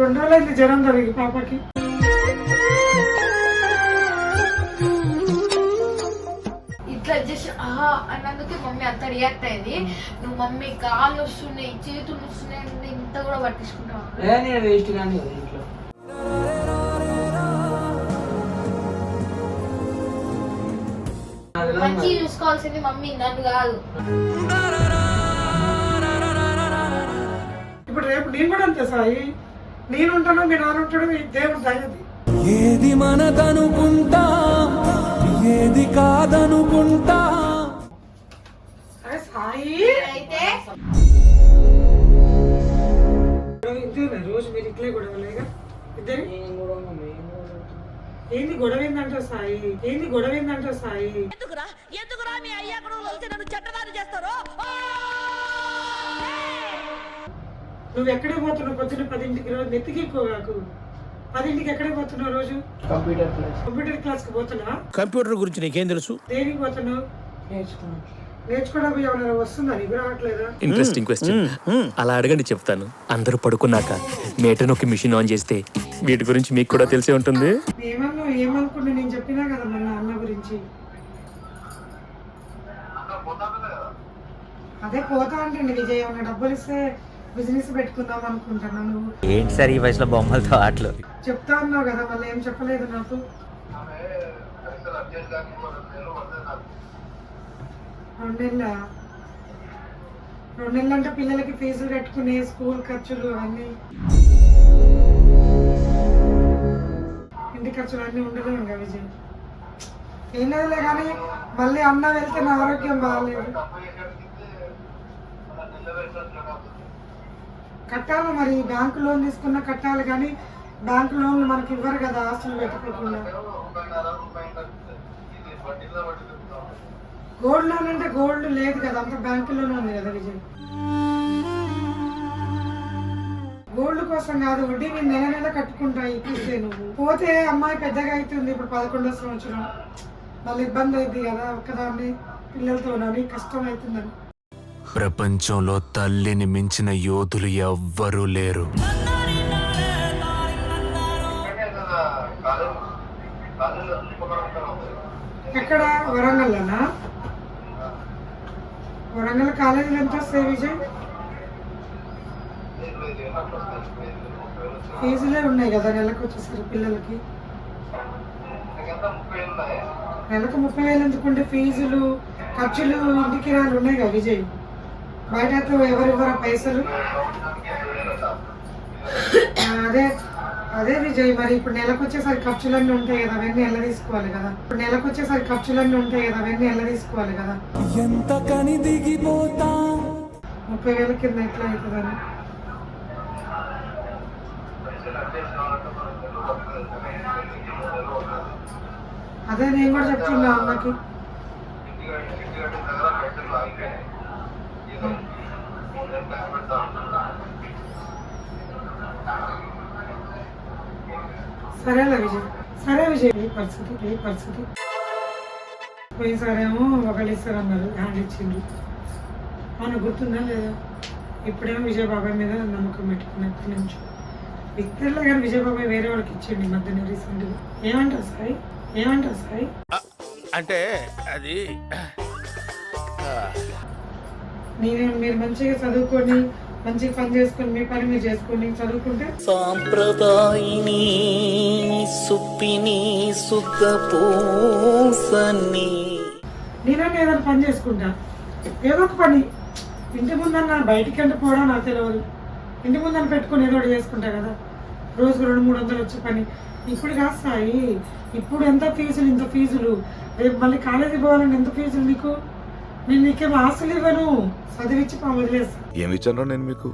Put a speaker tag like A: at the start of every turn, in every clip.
A: రెండు రోజులైంది జ్వరం జరిగి పాపకి.
B: ఇట్లా జస్ట్ ఆహా అన్నందుకే మమ్మీ అంత రియాక్ట్ అయింది. నువ్వు మమ్మీ కాళ్ళు వస్తున్నాయి చేతులు వస్తున్నాయి అంటే ఇంత కూడా పట్టించుకుంటావా?
C: ఏ నేను వేస్ట్ కానీ కదా ఇంట్లో.
B: మంచి చూసుకోవాల్సింది మమ్మీ నన్ను కాదు.
A: ఇప్పుడు రేపు నేను కూడా అంతే సాయి. నేను ఉంటాను మీ నాన్న ఉంటాడు ఈ దేవుడు దయది
D: ఏది మనదనుకుంటా ఏది కాదనుకుంటా?
A: సాయి!
B: అయితే?
A: రోజు మీరు ఇట్లే గొడవలేగా? ఇద్దరు
C: కూడా మమ్మీ నేను కూడా
A: ఏంది గొడవ ఏందంటావు సాయి ఏంది గొడవ ఏందంటావు సాయి నువ్వు ఎక్కడికి పోతున్నావు? పొద్దున్న పదింటికి రోజు నెత్తికి ఎక్కువ కాకు పదింటికి ఎక్కడికి పోతున్నావు రోజు?
C: కంప్యూటర్ క్లాస్
A: కంప్యూటర్ క్లాస్కి పోతున్నావా?
E: కంప్యూటర్ గురించి నీకేం తెలుసు?
A: దేనికి పోతున్నావు? నేర్చుకోవడానికి ఏమైనా వస్తుందా? నీకు రావట్లేదా?
F: ఇంట్రెస్టింగ్ క్వశ్చన్ అలా అడగండి చెప్తాను. అందరూ పడుకున్నాక మేట నొక్కి మిషన్ ఆన్ చేస్తే వీటి గురించి మీకు కూడా తెలిసే ఉంటుంది.
A: ఏమన్నా ఏమనుకున్నా నేను చెప్పినా కదా అన్న గురించి. అదే పోతా అంటే విజయ్ ఏమన్నా డబ్బులు ఇస్తే బిజినెస్ పెట్టుకుందాం అనుకుంటున్నా నువ్వు.
G: ఏంటి సార్ ఈ వయసులో బొమ్మలతో ఆటలు?
A: చెప్తా అన్నావు కదా మళ్ళీ ఏం చెప్పలేదు నాకు. రెండు నెలల రెండు నెలలు అంటే పిల్లలకి ఫీజులు కట్టుకునే స్కూల్ ఖర్చులు అవన్నీ ఇంటి ఖర్చులు అన్నీ ఉండలేము కదా విజయ్. ఏం లేదులే కానీ మళ్ళీ అన్న వెళ్తే నా ఆరోగ్యం బాగాలేదు. కట్టాలి మరి. బ్యాంకు లోన్ తీసుకున్న కట్టాలి కానీ బ్యాంకు లోన్లు మనకి ఇవ్వరు కదా ఆస్తులు పెట్టుకోకుండా. గోల్డ్ లోన్ అంటే గోల్డ్ లేదు కదా అంత బ్యాంకులోనే ఉంది కదా విజయ్. గోల్డ్ కోసం కాదు వడ్డీ నేను నెల నెల కట్టుకుంటా ఇప్పిస్తే నువ్వు. పోతే అమ్మాయి పెద్దగా అవుతుంది ఇప్పుడు పదకొండో సంవత్సరం. మళ్ళీ ఇబ్బంది అయింది కదా ఒక్కదాన్ని పిల్లలతో కష్టం అవుతుందని.
D: ప్రపంచంలో తల్లిని మించిన యోధులు ఎవ్వరూ లేరు.
A: ఎక్కడ వరంగల్లోనా? వరంగల్ కాలేజీలో ఎంత వస్తాయి విజయ్? ఫీజులే ఉన్నాయి కదా నెలకు వచ్చేసరి పిల్లలకి? నెలకు ముప్పై వేలు ఎందుకుంటే ఫీజులు ఖర్చులు ఇంటికి కిరాలు ఉన్నాయి కదా విజయ్? బయట ఎవరివ్వరా పైసలు? అదే అదే విజయ్ మరి ఇప్పుడు నెలకు వచ్చేసరికి ఖర్చులన్నీ ఉంటాయి కదా అవన్నీ ఎలా తీసుకోవాలి కదా? ఇప్పుడు నెలకు వచ్చేసరికి ఖర్చులన్నీ ఉంటాయి కదా అవన్నీ ఎలా తీసుకోవాలి కదా?
D: ఎంత కని దిగిపోతా?
A: ముప్పై వేల కింద ఎట్లా అవుతుందని? అదే నేను కూడా చెప్తున్నా అమ్మకి సరేలే విజయ్. సరే విజయ్ ఈ పరిస్థితి ఈ పరిస్థితి. పోయినసారేమో ఒకళ్ళు ఇస్తారన్నారు హ్యాండ్ ఇచ్చిండ్రు. మనకు గుర్తుందా లేదా? ఇప్పుడేమో విజయ్ బాబాయ్ మీద నమ్మకం పెట్టుకున్నప్పటి నుంచి. విక్టర్లో కానీ విజయ్ బాబాయ్ వేరే వాళ్ళకి ఇచ్చిండు ఈ మధ్యన రీసెంట్గా ఏమంటావు సాయి? ఏమంటావు సాయి?
E: అంటే అది
A: నేను మీరు మంచిగా చదువుకొని మంచిగా పని చేసుకొని మీ పని మీరు చేసుకొని చదువుకుంటే?
G: సాంప్రదాయిని సుప్పిని సుఖ పూసని
A: నేనే ఏదైనా పని చేసుకుంటా. ఏదో ఒక పని. ఇంటి ముందన్న బయటికి అంటే పోవడం నాకు తెలియదు ఇంటి ముందన్న పెట్టుకొని ఏదో ఒకటి చేసుకుంటా కదా. రోజుకు రెండు మూడు వందలు వచ్చే పని. ఇప్పుడు కాదు సాయి. ఇప్పుడు ఎంత ఫీజులు ఇంత ఫీజులు? రేపు మళ్ళీ కాలేజీ పోవాలంటే ఎంత ఫీజులు నీకు? నేను నీకేం ఆస్తులు ఇవ్వను. చదివించి పా వదిలేస్తా
H: ఏమి ఇచ్చానో నేను మీకు?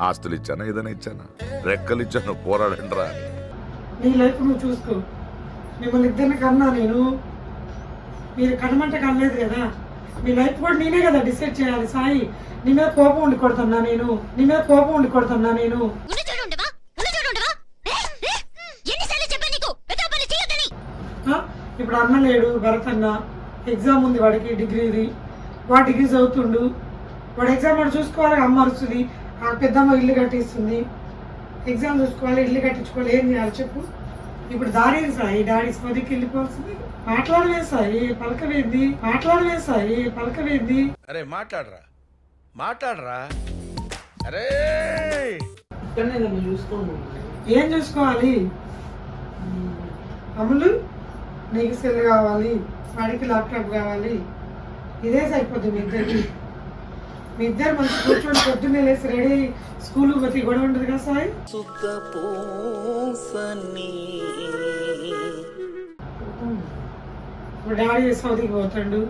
H: ఆస్తులు ఇచ్చానా? ఏదైనా ఇచ్చానా? రెక్కలు ఇచ్చాను పోరాడండి రా.
A: నీ లైఫ్ నువ్వు చూసుకో. మిమ్మల్ని ఇద్దరిని కన్నా నేను మీరు కనమంటే కనలేదు కదా? మీ లైఫ్ కూడా నేనే కదా డిసైడ్ చేయాలి. సాయి నీ మీద కోపం ఉండి కొడుతున్నా నేను. నీ మీద కోపం ఉండి కొడుతున్నా నేను? ఇప్పుడు అన్న లేడు భరత్ అన్న ఎగ్జామ్ ఉంది వాడికి డిగ్రీది వాడు డిగ్రీ చదువుతుండు. వాడు ఎగ్జామ్ వాడు చూసుకోవాలి అమ్మ అరుస్తుంది. ఆ పెద్దమ్మ ఇల్లు కట్టిస్తుంది. ఎగ్జామ్ చూసుకోవాలి ఇల్లు కట్టించుకోవాలి. ఏం చేయాలి చెప్పు? ఇప్పుడు దారి సాయి డాడీ స్మదికి వెళ్ళిపోవాల్సింది? మాట్లాడవే సాయి పలకవేంది? మాట్లాడవే సాయి పలకవేంది?
E: అరే మాట్లాడరా. మాట్లాడరా. అరే.
A: ఏం చూసుకోవాలి? అమ్ములు నీకు సెల్ కావాలి. వాడికి ల్యాప్టాప్ కావాలి. ఇదే సరిపోద్ది మీ ఇద్దరికి. మీ ఇద్దరు మంచి కూర్చొని పొద్దున్నే లేసి రెడీ స్కూల్ పోతే గొడవ ఉండదు కదా సాయి? ఇప్పుడు డాడీ సౌదీకి పోతాడు?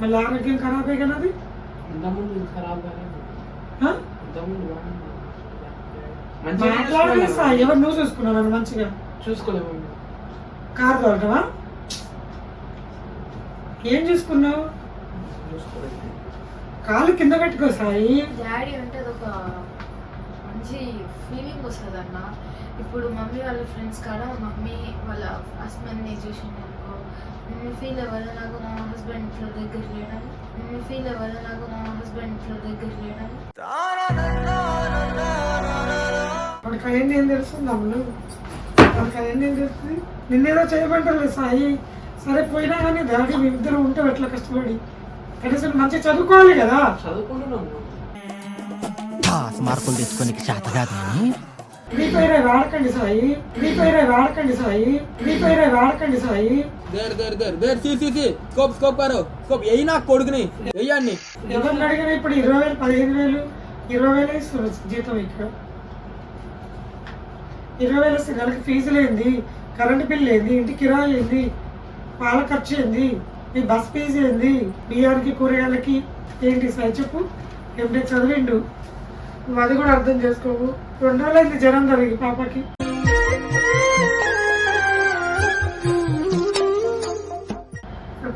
A: మళ్ళీ ఆరోగ్యం ఖరాబ్ అయ్యి కదా అది. సాయి. ఎవరు? నువ్వు చూసుకున్నావు? మంచిగా?
C: చూసుకోలేము.
A: కారు తోలటమా ఏం చూసుకున్నావు? కాలు కింద పెట్టుకో సాయి.
B: డాడీ అంటే అదొక మంచి ఫీలింగ్ వస్తుంది అన్న ఇప్పుడు మమ్మీ వాళ్ళ ఫ్రెండ్స్ కాడ మమ్మీ వాళ్ళ హస్బెండ్ని చూసిందనుకో మమ్మీ ఫీల్ అవ్వాలి నాకు నా హస్బెండ్ ఇట్లా దగ్గర మమ్మీ ఫీల్ అవ్వాలి నాకు నా హస్బెండ్ ఇట్లా దగ్గర లేడని
A: వాడికి అవన్నీ ఏం తెలుస్తుంది అమ్ములు? వాడికి అవన్నీ ఏం తెలుస్తుంది? నిన్నేదో చేయమంటారు సాయి. సరే పోయినా కానీ డాడీ మీ ఇద్దరు ఉంటాం ఎట్లా కష్టపడి? కనీసం మంచిగా చదువుకోవాలి కదా.
I: పాస్ మార్కులు తెచ్చుకోనికి చేత కాదు
A: మీ పేరే వాడకండి సాయి. మీ పేరే వాడకండి సాయి. మీ పేరే వాడకండి Sai.
J: There there there there C సి సి. స్కోప్ స్కోప్ కరో స్కోప్. ఎయ్యి నా కొడుకుని వెయ్యండి
A: ఎవరిని అడిగినా ఇప్పుడు ఇరవై వేలు పదిహేను వేలు ఇరవై వేలు ఇస్తున్నారు జీతం ఇక్కడ. ఇరవై వేలు వస్తే నెలకి ఫీజులు ఏంది? కరెంటు బిల్లు ఏంది? ఇంటి కిరాయి ఏంది? పాల ఖర్చు ఏంది? మీ బస్ ఫీజు ఏంది? బియ్యానికి కూరగాయలకి ఏంటి సాయి? చెప్పు. ఎంటెక్ చదివిండు. నువ్వు అది కూడా అర్థం చేసుకోవు రెండు రోజులైంది జ్వరం జరిగి పాపకి.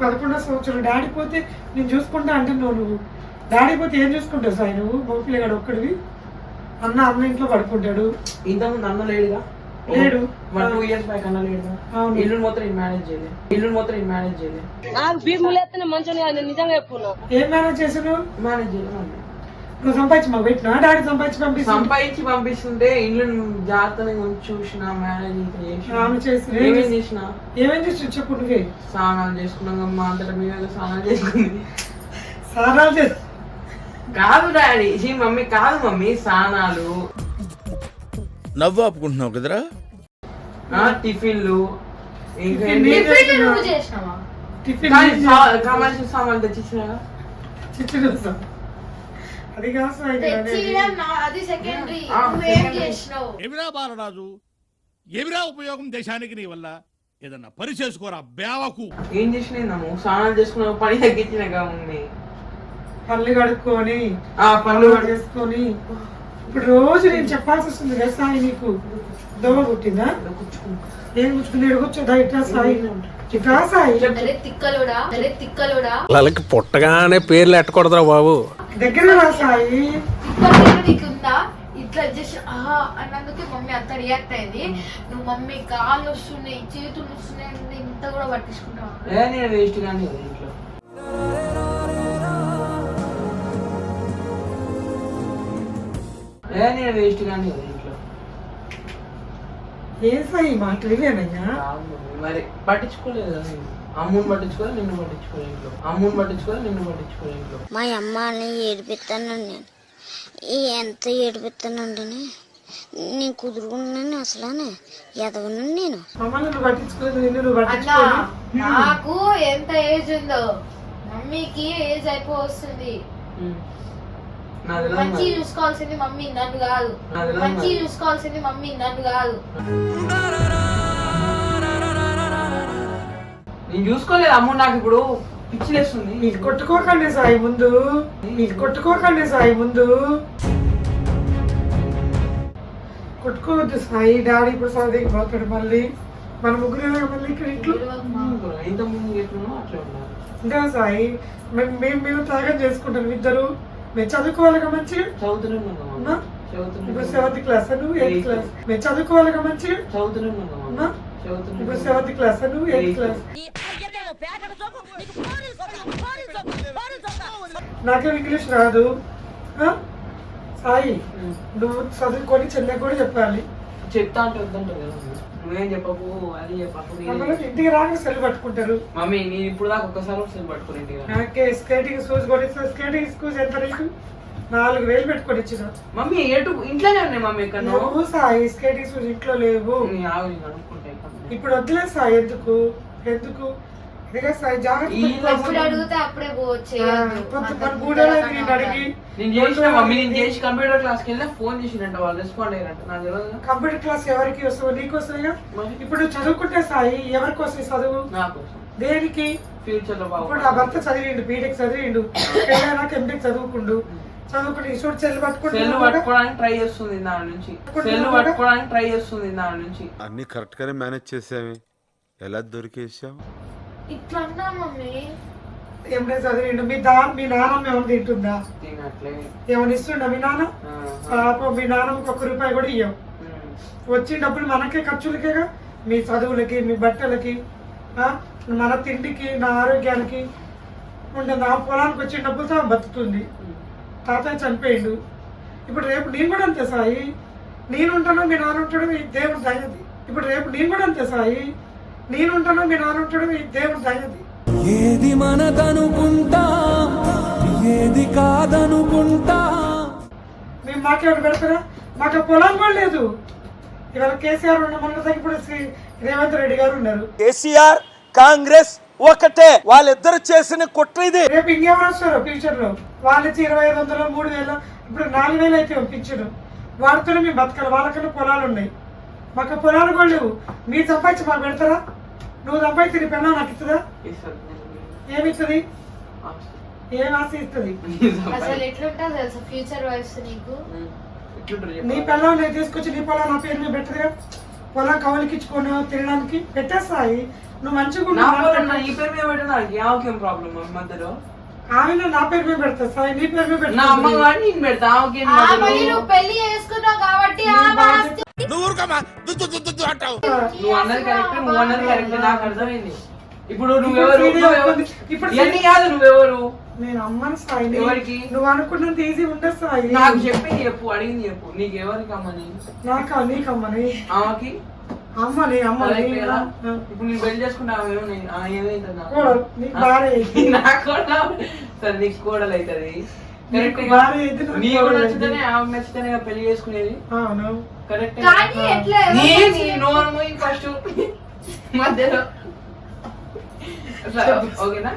A: పదకొండో సంవత్సరం. డాడీ పోతే నేను చూసుకుంటా అంటున్నావు నువ్వు. డాడీ పోతే ఏం చూసుకుంటావు సాయి నువ్వు? మగపిల్లగాడు ఒక్కడివి. అన్న అన్న ఇంట్లో పడుకుంటాడు.
C: ఇంతకుముందు అన్న లేడుగా?
A: లేడు.
C: వన్ టూ ఇయర్స్ బ్యాక్ అన్న లేడుగా
A: అవును.
C: ఇల్లు మేనేజ్ చేయలే. ఇల్లు నేను మేనేజ్ చేయలే.
A: ఏం మేనేజ్ చేసావు
C: మేనేజ్.
A: నువ్వు సంపాదించి మాకు పెట్టినా? డాడీ సంపాదించి
C: పంపిస్తుంటే ఇల్లు జాగ్రత్తగా చూసిన. మేనేజ్ ఏమేం చేసిన.
A: ఏమేం చేసి చెప్పు నువ్వే.
C: స్నానాలు చేసుకున్నాం మా అంతటా మేమే స్నానాలు చేసుకుంది.
A: చేసి
C: కాదు డాడీ మమ్మీ కాదు మమ్మీ స్నానాలు.
E: నవ్వు ఆపుకుంటున్నావు కదరా?
C: టిఫిన్లు ఇంకా ఎన్ని-
B: టిఫిన్
C: కావాల్సిన సామాన్లు తెచ్చిచ్చినా
A: చిచ్చు అది
K: ఎవిరా బాలరాజు ఎవిరా ఉపయోగం దేశానికి నీ వల్ల? ఏదన్నా పని చేసుకోరా బేవకు
C: ఏం చేసినాము స్నానాలు చేసుకున్న పని తగ్గించిన మమ్మీ
A: పళ్ళు కడుక్కొని
C: ఆ పనులు
A: చేసుకొని. ఇప్పుడు రోజు నేను చెప్పాల్సి వస్తుంది కదా సాయి నీకు. దోమ పుట్టిందా ఏం కూర్చుకుని కూర్చోదా ఇట్లా సాయి. ఇట్లా సాయి.
B: తిక్కలోడా? అరే తిక్కలోడా?
D: వాళ్ళకి పుట్టగానే పేర్లు ఎట్టకూడదురా బాబు.
A: దగ్గర రా సాయి.
B: తిక్కలోడా నీకు ఉందా ఇట్లా జస్ట్ ఆహా అన్నందుకే మమ్మీ అంత రియాక్ట్ అయింది. నువ్వు మమ్మీ కాళ్ళు వస్తున్నాయి చేతులు వస్తున్నాయి అంటే ఇంత కూడా పట్టించుకుంటావు?
C: నేను వేస్ట్ కానీ ఇంట్లో. నేను వేస్ట్ కానీ కదా ఇంట్లో
A: ఏం సాయి మాటలు ఇవేనయ్యా.
C: మరి పట్టించుకోలేదు అమ్ముని పట్టించుకోవాలి నిన్ను పట్టించుకోలేదు ఇంట్లో? అమ్ముని పట్టించుకోవాలి నిన్ను పట్టించుకోలేదు ఇంట్లో?
L: మా అమ్మని ఏడిపిస్తాను నేను. ఈ ఎంత ఏడిపిస్తానండి నేను కుదురుకున్నాను అసలు ఎదవను నేను.
A: మమ్మల్ని నువ్వు పట్టించుకోలేదు నిన్ను నువ్వు
B: అన్నా
A: పట్టించుకోలేదు
B: నాకు ఎంత ఏజ్ ఉందో మమ్మీకి ఏజ్ అయిపో వస్తుంది.
C: నాది ఎలా
B: మంచి? చూసుకోవాల్సింది మమ్మీ నన్ను కాదు. మంచి? చూసుకోవాల్సింది మమ్మీ నన్ను కాదు.
C: నేను చూసుకోలేదు అమ్మ నాకు ఇప్పుడు. పిచ్చిలేస్తుంది
A: ఇది కొట్టుకోకండి సాయి ముందు. ఇది కొట్టుకోకండి సాయి ముందు. కొట్టుకోవద్దు సాయి. డాడీ ఇప్పుడు సౌదీకి పోతాడు మళ్ళీ. మన ముగ్గురు మళ్ళీ ఇక్కడ ఇంట్లో? ఇంకా సాయి మేము మేము మేము త్యాగం చేసుకుంటాం ఇద్దరు. మేము చదువుకోవాలిగా మంచిగా?
C: చదువుతూనే ఉన్నాం
A: అమ్మా?
C: అమ్మ
A: ఇప్పుడు సెవెంత్ క్లాస్ నువ్వు? Eighth class. మేము చదువుకోవాలిగా మంచిగా?
C: చదువుతూనే ఉన్నాం
A: అమ్మా?
C: అమ్మ చదువుతూనే
A: ఇప్పుడు. సెవెంత్ క్లాస్ నువ్వు? Eighth class. నాకేం ఇంగ్లీష్ రాదు? సాయి నువ్వు చదువుకొని చెల్లెకి కూడా చెప్పాలి.
C: చెప్తా అంటే వద్దంటావు కదా. నువ్వేం చెప్పకు అది చెప్పకు నేను-
A: ఇంటికి రాక సెల్ పట్టుకుంటారు.
C: మమ్మీ నేను ఇప్పుడు దాకా ఒక్కసారి కూడా సెల్ పట్టుకుని ఇంటికి రా.
A: నాకే స్కేటింగ్ షూస్ కొనిస్తా స్కేటింగ్ షూస్ ఎంత రేటు? నాలుగు వేలు పెట్టుకొని ఇచ్చిన.
C: మమ్మీ ఎటు ఇంట్లోనే ఉన్నాయి మమ్మీ ఇక్కడ
A: నువ్వు? సాయి స్కేటింగ్ షూస్ ఇంట్లో లేవు.
C: ఆగు నేను ఇక్కడ.
A: ఇప్పుడు వద్దులే సాయి ఎందుకు? ఎందుకు? ఆ, నేను
C: చేసిన మమ్మీ నేను చేసి కంప్యూటర్ క్లాస్కి వెళ్ళినా ఫోన్ చేసినంట వాళ్ళు రెస్పాండ్ అయ్యారంట నాకు తెలియదు.
A: కంప్యూటర్ క్లాస్ ఎవరికి వస్తావు నీకు వస్తాయిగా ఇప్పుడు చదువుకుంటే సాయి ఎవరికి వస్తాయి చదువు?
C: నాకు
A: దేనికి?
C: ఫ్యూచర్లో
A: ఇప్పుడు నా భర్త చదివిండు బీటెక్ చదివిండు పెళ్ళైనాక ఎంటెక్ చదువుకుండు. చదువుకుంటే
C: సెల్ పట్టుకోవడానికి ట్రై చేస్తుంది దాని నుంచి. సెల్ పట్టుకోవడానికి ట్రై చేస్తుంది దాని నుంచి.
E: అన్ని కరెక్ట్ గానే మేనేజ్ చేసామే ఎలా దొరికేసావు?
B: ఇట్లా అన్నా మమ్మీ.
A: ఎంటెక్ చదివిండు? మీ దా మీ నాన్నమ్మ ఏమైనా తింటుందా
C: తినట్లే.
A: ఏమైనా ఇస్తుండా మీ నాన్న? పాపం మీ నాన్నమ్మకి ఒక్క రూపాయి కూడా ఇవ్వం. వచ్చిన డబ్బులు మనకే ఖర్చులకేగా? మీ చదువులకి మీ బట్టలకి మన తిండికి నా ఆరోగ్యానికి ఉండే నా పొలానికి వచ్చిన డబ్బులతో బతుకుతుంది. తాతయ్య చనిపోయిండు. ఇప్పుడు రేపు నేను కూడా అంతే సాయి. నేను ఉంటాను మీ నాన్న ఉంటాడు మీ దేవుడు దయది ఇప్పుడు రేపు నేను కూడా అంతే సాయి. నేను ఉంటాను మీ నాన్న ఉంటాడు మీ దేవుడు దయది
J: ఏది మనదనుకుంటా ఏది కాదనుకుంటా.
A: మేము మాకేమైనా పెడతారా? మాకు పొలం కూడా లేదు. ఇవాళ కేసీఆర్ ఉన్న మన దగ్గర ఇప్పుడు శ్రీ రేవంత్ రెడ్డి గారు ఉన్నారు.
J: కేసీఆర్ కాంగ్రెస్ ఒకటే. వాళ్ళిద్దరు చేసిన కుట్ర ఇది.
A: రేపు ఇంకెవరు వస్తారు ఫ్యూచర్లో. వాళ్ళు ఇచ్చి ఇరవై ఐదు వందలు మూడు వేలు ఇప్పుడు నాలుగు వేలు అయితే పంపించరు వాటితోనే మేము బతకాలి. వాళ్ళకన్నా పొలాలు ఉన్నాయి. మాకు పొలాలు కూడా లేవు. మీరు సంపాదించి మాకు పెడతారా? నువ్వు సంపాదించి నీ పెన్నా నాకు ఇస్తుందా. ఏమి ఇస్తుంది ఏం ఆశ ఇస్తుంది?
B: అసలు ఎట్లుంటా తెలుసా? ఫ్యూచర్ వైఫ్స్ నీకు?
A: నీ. పిల్లలు నేను తీసుకొచ్చి నీ పొలం నా పేరు మీద పెట్టదుగా? పొలం కవులకి ఇచ్చుకొని తినడానికి పెట్టేస్తాయి. నువ్వు మంచిగా
C: ఈ పేరు మీద పెట్టిన ఆమెకేం ప్రాబ్లం మధ్యలో?
A: ఆమె నా పేరు మీద పెడతా సాయి నీ పేరు మీద
C: నా అమ్మ
A: పెడతా
C: కానీ నేను పెడతా
B: పెళ్ళి చేసుకున్నావు కాబట్టి
K: నువ్వు ఊరుకోమా దుద్దు దుద్దు దుద్దు అంటావు.
C: నువ్వు అన్నది కరెక్ట్ నువ్వు అన్నది కరెక్ట్ నాకు అర్థమైంది. ఇప్పుడు నువ్వెవరు?
A: ఇప్పుడు
C: ఇవన్నీ కాదు నువ్వెవరు?
A: నేను అమ్మను సాయి
C: ఎవరికి?
A: నువ్వు అనుకున్నంత ఈజీ ఉండదు సాయి
C: నాకు చెప్పింది చెప్పు అడిగింది చెప్పు. నీకు ఎవరికి అమ్మని?
A: నాకా నీకమ్మని?
C: ఆమెకి?
A: అమ్మని అమ్మని?
C: ఇప్పుడు నేను పెళ్ళి చేసుకుంటే ఆమె ఏమో నేను- ఆమె ఏమైతుంది నాకు?
A: కోడలు, నీకు భార్య అయింది.
C: నాకు కూడా సరే నీకు కోడలు అవుతుంది. కరెక్ట్
A: నీకు నాకు
C: నీకు
A: కోడలు
C: నచ్చితేనే ఆమె నచ్చితేనే పెళ్ళి చేసుకునేది?
A: అవును.
C: కరెక్ట్.
B: కానీ ఎట్లా ఎవరు
C: నీ
B: మంచి
C: నీ నోరు మూయి ఫస్ట్ మధ్యలో ఓకేనా?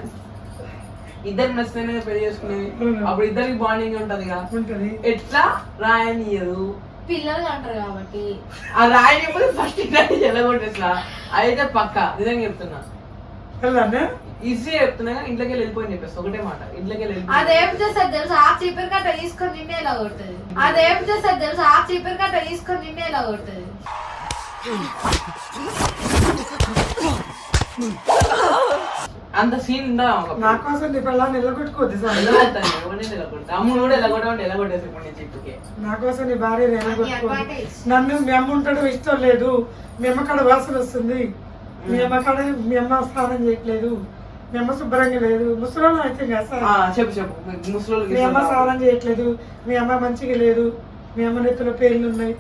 C: ఇద్దరు నచ్చితేనే పెళ్ళి చేసుకునేది. అప్పుడు ఇద్దరికి బాండింగ్ ఉంటది కదా.
A: ఉంటది.
C: ఎట్లా? రాయనీయదు.
B: పిల్లలు అంటారు కాబట్టి.
C: ఆ రాయనిప్పుడు ఫస్ట్ ఇంటి చెల్లగొట్టేసా అయితే పక్క నిజంగా చెప్తున్నా.
A: వెళ్ళానే
C: ఈజీ చెప్తున్నా కానీ ఇంట్లోకి వెళ్ళిపోయి చెప్పేస్తా ఒకటే మాట. ఇంట్లోకి వెళ్ళిపోయి.
B: అదేం చేస్తారు తెలుసా? ఆ చీపురు కట్ట తీసుకొని నిన్నే ఇలా కొడుతుంది. అదేం చేస్తారు తెలుసా? ఆ చీపురు కట్ట తీసుకొని నిన్నే ఇలా కొడుతుంది.
C: అంత సీన్ ఉందా
A: నా కోసం నీ పిల్లల్ని నిలగొట్టుకోవద్దు
C: వెళ్ళగొడతా అమ్ముడు కూడా వెళ్ళగొట్టమంటే వెళ్ళగొట్టేసి ఇప్పుడు నేను చెట్టుకే
A: నా కోసం నీ భార్య నిలగొట్టుకోవద్దు. నన్ను మీ అమ్మ ఉంటాడు ఇష్టం లేదు. మీ అమ్మ కాడ వాసన వస్తుంది. మీ అమ్మ కాడ మీ అమ్మ స్నానం చేయట్లేదు. మీ అమ్మ శుభ్రంగా లేదు. ముసలి అయితే
C: ఆ, చెప్పు చెప్పు. ముసలోళ్ళకి
A: మీ అమ్మ స్నానం చేయట్లేదు. మీ అమ్మ మంచిగా లేదు. మీ అమ్మ నెత్తిలో పేర్లు ఉన్నాయి.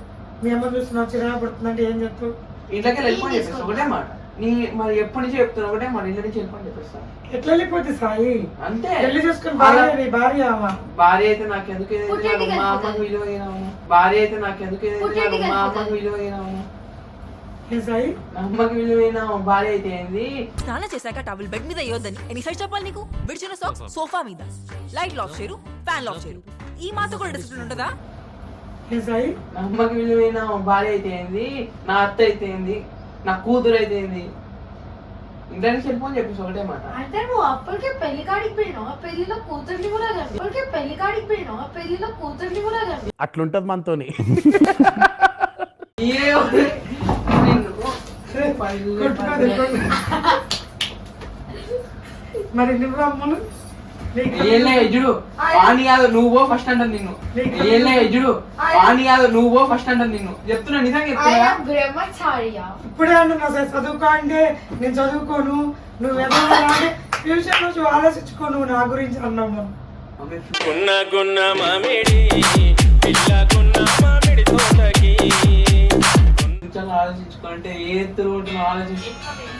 A: మీ అమ్మ చూసి చిరాకు పడుతుందంటే ఏం చెప్తావు?
C: ఇంట్లోకి వెళ్ళిపోయి ఒకటే మాట. నీ మరి ఎప్పటి నుంచి చెప్తున్నా. ఒకటే మాట. ఇంట్లో నుంచి వెళ్ళిపోయి చెప్పేస్తా.
A: ఎట్లా వెళ్ళిపోద్ది సాయి?
C: అంతే.
A: పెళ్ళి చేసుకుని భార్య నీ భార్య అమ్మ
C: భార్య అయితే నాకు ఎందుకు
B: పుట్టింటికి
C: మా అమ్మకు. విలువైనాము భార్య అయితే నాకు ఎందుకు ఏదైతే
B: పుట్టింటికి
C: మా అమ్మకు మా అమ్మకి విలువైనాము భార్య అయితే ఏంది?
M: స్నానం చేశాక టవల్ బెడ్ మీద వేయొద్దని ఎన్నిసార్లు చెప్పాలి నీకు? విడిచిన సాక్స్ సోఫా మీద. లైట్ లాక్ చేయరు ఫ్యాన్ లాక్ చేయరు ఈ మాత్రం కూడా డిసిప్లిన్ ఉంటుందా?
C: అమ్మకి విలువైన భార్య అయితే ఏంది? నా అత్త అయితే ఏంది? నా కూతురు అయితే ఏంది? చెప్పేసి ఒకటే మాట.
B: అంటే నువ్వు అప్పటికే పెళ్ళి కాడికి పోయినావు. పెళ్ళిలో కూతుర్ని కూడా కండి అప్పటికే పెళ్ళి కాడికి పోయినావు. పెళ్ళిలో కూతుర్ని కూడా కండి
K: అట్లుంటది మనతోని.
C: ఏ నిన్ను పల్లె
A: కొట్టుకోదు,
C: పల్లె.
A: కొట్టుకోదు. మరి నువ్వు అమ్మను? నీకు
C: ఏళ్ళే ఎజుడు వాణి కాదు నువ్వు ఫస్ట్ అంటాను నిన్ను. ఏళ్ళే ఎజుడు వాణి కాదు నువ్వు ఫస్ట్ అంటాను నిన్ను. చెప్తున్నా నిజంగా చెప్తున్నా?
A: ఇప్పుడే అన్నా సార్ చదువుకో అంటే నేను చదువుకోను. నువ్వు అంటే ఫ్యూచర్ నుంచి ఆలోచించుకో నువ్వు నా గురించి అన్నావు మనం
C: మమ్మీ
F: గున్న గున్న మామిడి
C: కొంచెం ఆలోచించుకుంటే ఏ ఎత్తులు ఆలోచించు.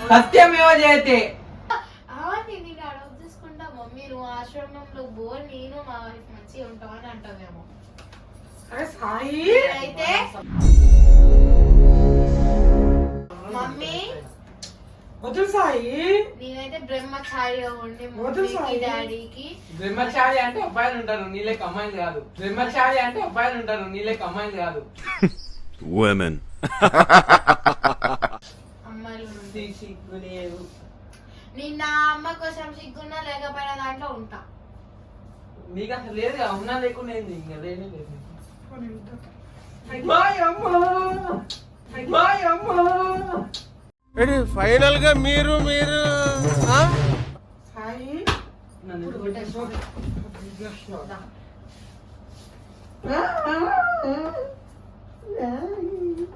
C: సత్యమేవ జయతే
B: అవన్నీ నేను ఆశ్రమంలో మా వైఫ్ మంచిగా అని అంటావేమో.
A: అరే సాయి.
B: అయితే మమ్మీ.
A: వద్దు సాయి.
B: నేనైతే ఉండి మమ్మీకి. డాడీకి.
C: బ్రహ్మచారి అంటే అబ్బాయిలు ఉంటారు నీళ్ళకి అమ్మాయిలు కాదు. బ్రహ్మచారి అంటే అబ్బాయిలు ఉంటారు నీళ్ళకి అమ్మాయిలు కాదు.
E: Women
B: అమ్మాయిలు
C: సిగ్గు లేదు
B: నేను నా అమ్మ కోసం సిగ్గున్నా లేకపోయినా దాంట్లో ఉంటా
C: నీకు అసలు లేదు కదా, ఉన్నా లేకుండా ఏంది ఇంకా లేనే లేదు. బాయ్ అమ్మా బాయ్ అమ్మా
D: ఫైనల్గా మీరు మీరు
A: సాయి
C: నన్ను ఎందుకు
B: కొట్టేసి.
C: కొట్టేసావు?
B: దా.
C: ఆ, ఆ, ఆ. Yeah.